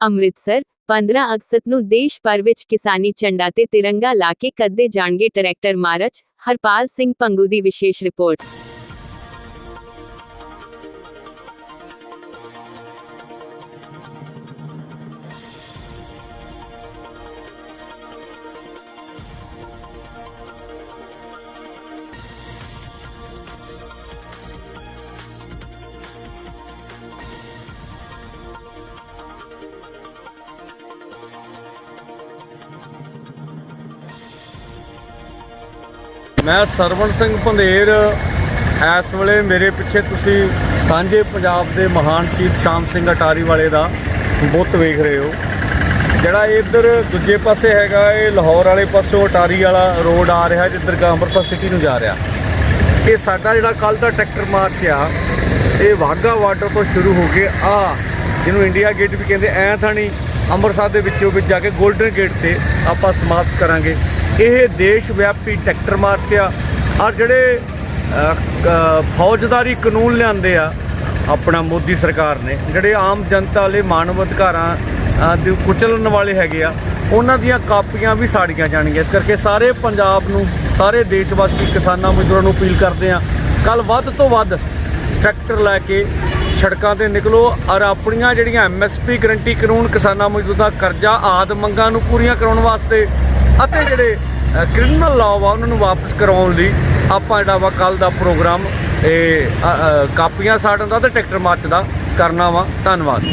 ਅੰਮ੍ਰਿਤਸਰ 15 ਅਗਸਤ ਨੂੰ ਦੇਸ਼ ਭਰ ਵਿੱਚ ਕਿਸਾਨੀ ਝੰਡਾ ਤੇ ਤਿਰੰਗਾ ਲਾ ਕੇ ਕੱਢੇ ਜਾਣਗੇ ਟਰੈਕਟਰ ਮਾਰਚ, ਹਰਪਾਲ ਸਿੰਘ ਪੰਗੂ ਦੀ ਵਿਸ਼ੇਸ਼ ਰਿਪੋਰਟ। ਮੈਂ ਸਰਵਣ ਸਿੰਘ ਭੰਦੇਰ ਇਸ ਵੇਲੇ ਮੇਰੇ ਪਿੱਛੇ ਤੁਸੀਂ ਸਾਂਝੇ ਪੰਜਾਬ ਦੇ ਮਹਾਨ ਸ਼ਹੀਦ ਸ਼ਾਮ ਸਿੰਘ ਅਟਾਰੀ ਵਾਲੇ ਦਾ ਬੁੱਤ ਵੇਖ ਰਹੇ ਹੋ। ਜਿਹੜਾ ਇੱਧਰ ਦੂਜੇ ਪਾਸੇ ਹੈਗਾ, ਇਹ ਲਾਹੌਰ ਵਾਲੇ ਪਾਸੋਂ ਅਟਾਰੀ ਵਾਲਾ ਰੋਡ ਆ ਰਿਹਾ, ਜਿੱਧਰ ਗਾ ਅੰਮ੍ਰਿਤਸਰ ਸਿਟੀ ਨੂੰ ਜਾ ਰਿਹਾ। ਇਹ ਸਾਡਾ ਜਿਹੜਾ ਕੱਲ ਦਾ ਟਰੈਕਟਰ ਮਾਰਚ ਆ, ਇਹ ਵਾਹਗਾ ਵਾਟਰ ਤੋਂ ਸ਼ੁਰੂ ਹੋ ਕੇ ਆ, ਜਿਹਨੂੰ ਇੰਡੀਆ ਗੇਟ ਵੀ ਕਹਿੰਦੇ ਐ ਥਾਣੀ ਅੰਮ੍ਰਿਤਸਰ ਦੇ ਵਿੱਚੋਂ ਵਿੱਚ ਜਾ ਕੇ 골ਡਨ ਗੇਟ ਤੇ ਆਪਾਂ ਸਮਾਪਤ ਕਰਾਂਗੇ। ਇਹ ਦੇਸ਼ ਵਿਆਪੀ ਟਰੈਕਟਰ ਮਾਰਚ ਆ। ਔਰ ਜਿਹੜੇ ਫੌਜਦਾਰੀ ਕਾਨੂੰਨ ਲਿਆਂਦੇ ਆ, ਆਪਣਾ ਮੋਦੀ ਸਰਕਾਰ ਨੇ, ਜਿਹੜੇ ਆਮ ਜਨਤਾ ਲਈ ਮਾਨਵ ਅਧਿਕਾਰਾਂ ਦੇ ਕੁਚਲਣ ਵਾਲੇ ਹੈਗੇ ਆ, ਉਹਨਾਂ ਦੀਆਂ ਕਾਪੀਆਂ ਵੀ ਸਾੜੀਆਂ ਜਾਣਗੀਆਂ। ਇਸ ਕਰਕੇ ਸਾਰੇ ਪੰਜਾਬ ਨੂੰ, ਸਾਰੇ ਦੇਸ਼ ਵਾਸੀ ਕਿਸਾਨਾਂ ਮਜ਼ਦੂਰਾਂ ਨੂੰ ਅਪੀਲ ਕਰਦੇ ਆ ਕੱਲ ਵੱਧ ਤੋਂ ਵੱਧ ਟਰੈਕਟਰ ਲੈ ਕੇ ਸੜਕਾਂ ਤੇ ਨਿਕਲੋ ਔਰ ਆਪਣੀਆਂ ਜਿਹੜੀਆਂ ਐਮਐਸਪੀ ਗਰੰਟੀ ਕਾਨੂੰਨ ਕਿਸਾਨਾਂ ਮਜ਼ਦੂਰਾਂ ਦਾ ਕਰਜ਼ਾ ਆਦ ਮੰਗਾਂ ਨੂੰ ਪੂਰੀਆਂ ਕਰਾਉਣ ਵਾਸਤੇ ਅਤੇ ਜਿਹੜੇ ਕ੍ਰਿਮੀਨਲ ਲਾਅ ਵਾ, ਉਹਨਾਂ ਨੂੰ ਵਾਪਸ ਕਰਾਉਣ ਲਈ ਆਪਾਂ ਜਿਹੜਾ ਵਾ ਕੱਲ ਦਾ ਪ੍ਰੋਗਰਾਮ, ਇਹ ਕਾਪੀਆਂ ਸਾੜਨ ਦਾ ਤੇ ਟਰੈਕਟਰ ਮਾਰਚ ਦਾ ਕਰਨਾ ਵਾ। ਧੰਨਵਾਦ।